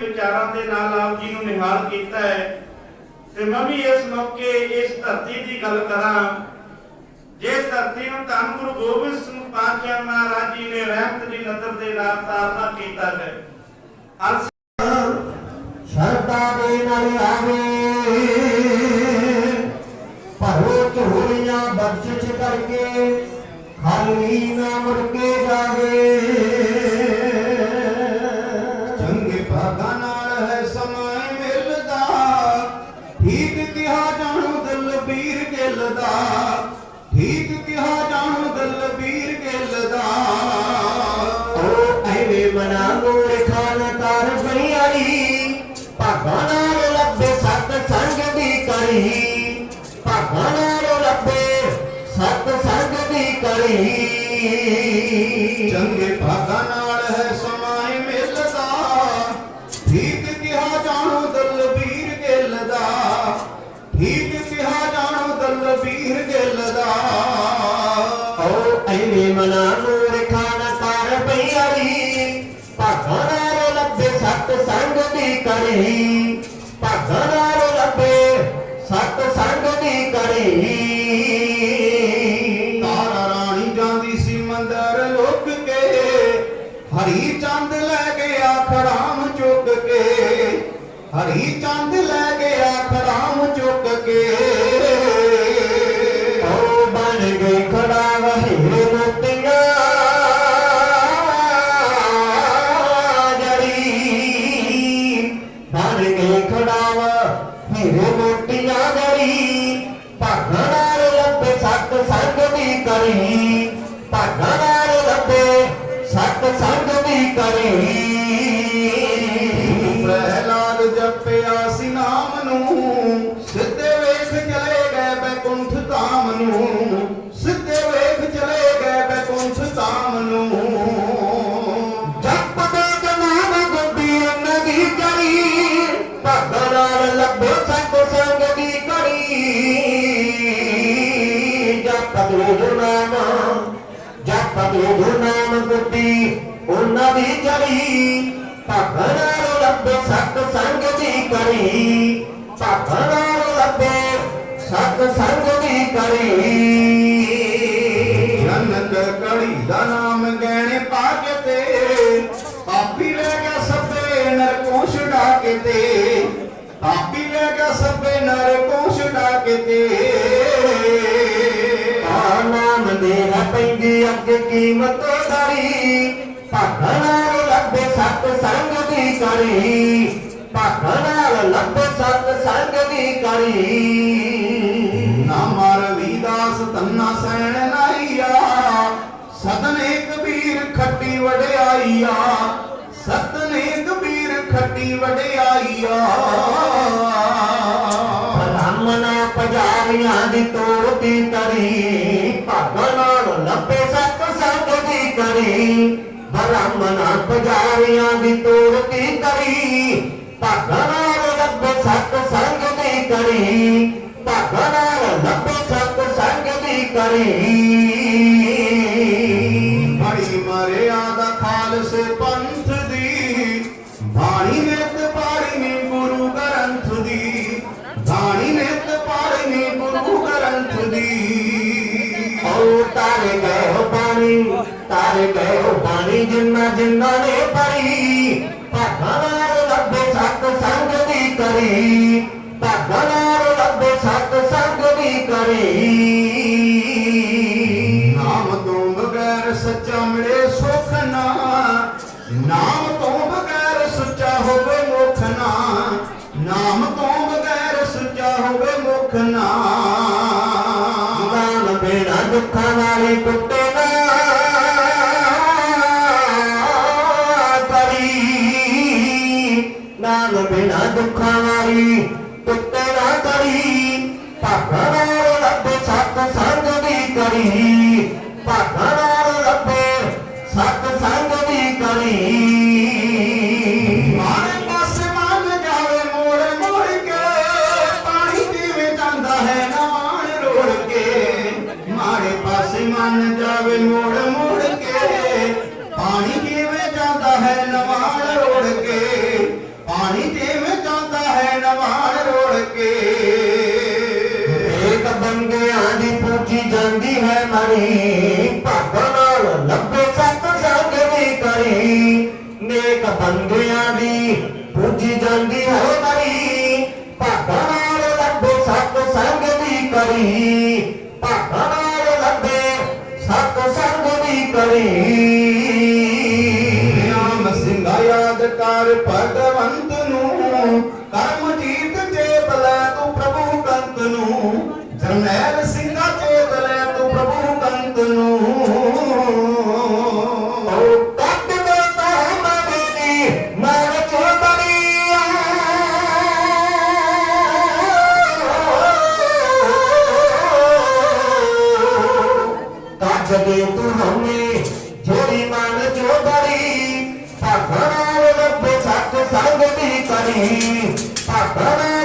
ਵਿਚਾਰਾਂ ਦੇ ਨਾਲ ਆਪ ਜੀ ਨੂੰ ਨਿਹਾਲ ਕੀਤਾ ਹੈ। ਤੇ ਮੈਂ ਵੀ ਇਸ ਮੌਕੇ, ਇਸ ਧਰਤੀ ਦੀ ਗੱਲ ਕਰਾਂ। ਜਿਸ ਧਰਤੀ ਨੂੰ ਧੰਨ ਗੁਰੂ ਗੋਬਿੰਦ ਸਿੰਘ ਪਾਤਸ਼ਾਹ ਮਹਾਰਾਜ ਜੀ ਨੇ ਰਹਿਮਤ ਦੀ ਨਜ਼ਰ ਦੇ ਨਾਲ ਤਾਰਨਾ ਕੀਤਾ ਹੈ। ਹਰ ਸ਼ਰਧਾ ਦੇ ਨਾਲ ਆਵੇ। ਭਰੋ ਝੋਲੀਆਂ ਬਖਸ਼ਿਸ਼ ਕਰਕੇ, ਖਾਲੀ ਨਾ ਮੁੜ ਕੇ ਜਾਵੇ। ਦਲਬੀਰ ਗਿੱਲ ਦਾ। ਠੀਕ ਕਿਹਾ ਜਾਣੂ ਦਲਬੀਰ ਗਿੱਲ ਦਾ। ਓ ਐਵੇਂ ਮਨਾ ਨੂੰ ਖਾਨ ਕਰ ਬਈਆਰੀ ਭਾਗਾਂ ਨਾਲ ਲੱਭੇ ਸਤ ਸੰਗ ਦੀ ਕਰੀ ਭਾਗਾਂ ਨਾਲ ਲੱਭੇ ਸਤ ਸੰਗ ਦੀ ਕਰੀ ਚੰਗੇ ਭਾਗਾਂ ਨਾਲ ਹੈ ਮਨਾ ਨੂਰ ਖਾਨ ਕਰ ਬਈਆਰੀ ਭਾਗਾਂ ਨਾਲ ਲੱਭੇ ਸਤ ਸੰਗ ਦੀ ਕਰੀ ਭਾਗਾਂ ਨਾਲ ਲੱਭੇ ਸਤ ਸੰਗ ਦੀ ਕਰੀ ਬਣ ਗਈ ਖੜਾਵਾ ਹੀਰੇ ਮੋਟੀਆਂ ਜੜੀ ਭਾਗਾਂ ਨਾਲ ਲੱਭੇ ਸਤ ਸੰਗ ਦੀ ਕਰੀ ਭਾਗਾਂ ਨਾਲ ਲੱਭੇ ਸਤ ਸੰਗ ਦੀ ਕਰੀ ਜਪਦੇ ਨਾਮ ਜਪਦੇ ਨਾਮ ਗੁੱਡੀ, ਉਹਨਾਂ ਦੀ ਚੜੀ ਭਗਵਾਨ ਨਾਲ ਲੱਭੇ ਸਤ ਸੰਗ ਦੀ ਕੜੀ, ਭਗਵਾਨ ਨਾਲ ਲੱਭੇ ਸਤ ਸੰਗ ਦੀ ਕੜੀ। ਜਨਕ ਕੜੀ ਦਾ ਨਾਮ ਗਹਿਣੇ ਪਾ ਕੇ ਤੇ, ਪਾਪੀ ਲੈ ਗਿਆ ਸਭੇ ਨਰਕੋਂ ਛੁਡਾ ਕੇ ਤੇ, ਪਾਪੀ ਲੈ ਗਿਆ ਸਭੇ ਨਰਕੋਂ ਛੁਡਾ ਕੇ ਤੇ। ਪੈਂਦੀ ਅੱਗੇ ਕੀਮਤ ਧਰੀ ਭਾਗਾਂ ਨਾਲ ਲੱਭੇ ਸਤ ਸੰਗ ਦੀ ਕਰੀ ਭਾਗਾਂ ਨਾਲ ਲੱਭੇ ਸਤ ਸੰਗ ਦੀ ਕਰੀ ਨਾਮ ਰਵੀਦਾਸ ਤੰਨਾ ਸੈਣ ਨਾਈਆ। ਸਦਨੇ ਕਬੀਰ ਖੱਟੀ ਵਡਿਆਈਆ। ਸਤਨੇ ਕਬੀਰ ਖੱਟੀ ਵਡਿਆਈਆ। ਨਾ ਪਜਾਰੀਆਂ ਦੀ ਤੋੜਦੀ ਤਰੀ। ਕਰੀ ਬ੍ਰਾਹਮਣਾ ਪਜਾਰੀਆਂ ਦੀ ਤੋੜਦੀ ਕਰੀ। ਭਾਗਾਂ ਨਾਲ ਲੱਭੇ ਸਤ ਸੰਗ ਦੀ ਕਰੀ ਭਾਗਾਂ ਨਾਲ ਲੱਭੇ ਸਤ ਸੰਗ ਦੀ ਕਰੀ। ਬੜੀ ਮਰਿਆਦਾ ਖਾਲਸੇ ਪੰਥ ਤਾਰੇ ਗਏ ਹੋ ਬਾਣੀ ਜਿੰਨਾ ਜਿੰਨਾ ਨੇ ਪੜੀ ਭਾਗਾਂ ਨਾਲ ਲੱਭੇ ਸਤ ਸੰਗ ਦੀ ਕਰੀ। ਭਾਗਾਂ ਨਾਲ ਲੱਭੇ ਸਤ ਸੰਗ ਦੀ ਕਰੀ। ਨਾਮ ਤੋਂ ਬਗੈਰ ਸੱਚਾ ਮਿਲੇ ਸੁਖ ਨਾ। ਨਾਮ ਤੋਂ ਬਗੈਰ ਸੁੱਚਾ ਹੋਵੇ ਮੁਖ ਨਾ। ਨਾਮ ਤੋਂ ਬਗੈਰ ਸੁੱਚਾ ਹੋਵੇ ਮੁਖ ਨਾ। ਨਾਮ ਬਿਨਾ ਦੁੱਖਾਂ ਵਾਲੀ ਟੁੱਟੇ ਬਿਨਾ ਦੁੱਖਾਂ ਵਾਲੀ ਟੁੱਟੇ ਨਾ ਕਰੀ ਭਾਗਾਂ ਨਾਲ ਲੱਭੇ ਸਤ ਸੰਗ ਦੀ ਕਰੀ। ਆਵਾਨ ਇੱਕ ਬੰਦਿਆਂ ਦੀ ਪੂਜੀ ਜਾਂਦੀ ਹੈ ਮਣੀ ਭਾਗਾਂ ਨਾਲ ਲੱਭੋ ਸਤ ਸੰਗ ਵੀ ਕਰੀ। ਨੇਕ ਬੰਦਿਆਂ ਦੀ ਪੂਜੀ ਜਾਂਦੀ ਹੈ ਮਣੀ ਭਾਗਾਂ ਨਾਲ ਲੱਭੇ ਸਤ ਸੰਗ ਵੀ ਕਰੀ। ਭਾਗਾਂ ਨਾਲ ਲੱਭੇ ਸਤ ਸੰਗ ਵੀ ਕਰੀ। ਨਾਮ ਸਿੰਘਾ ਯਾਦ ਕਰ ਭਗਵੰਤ ਚੋਦਰੀ ਤੂੰ ਹਮੇ ਜੋੜੀ ਮਨ ਚੋਦਰੀ ਭਗਵਾਨ ਰੱਬ ਸੱਚ ਸੰਗ ਦੀ ਕਰੀ ਭਗਵਾਨ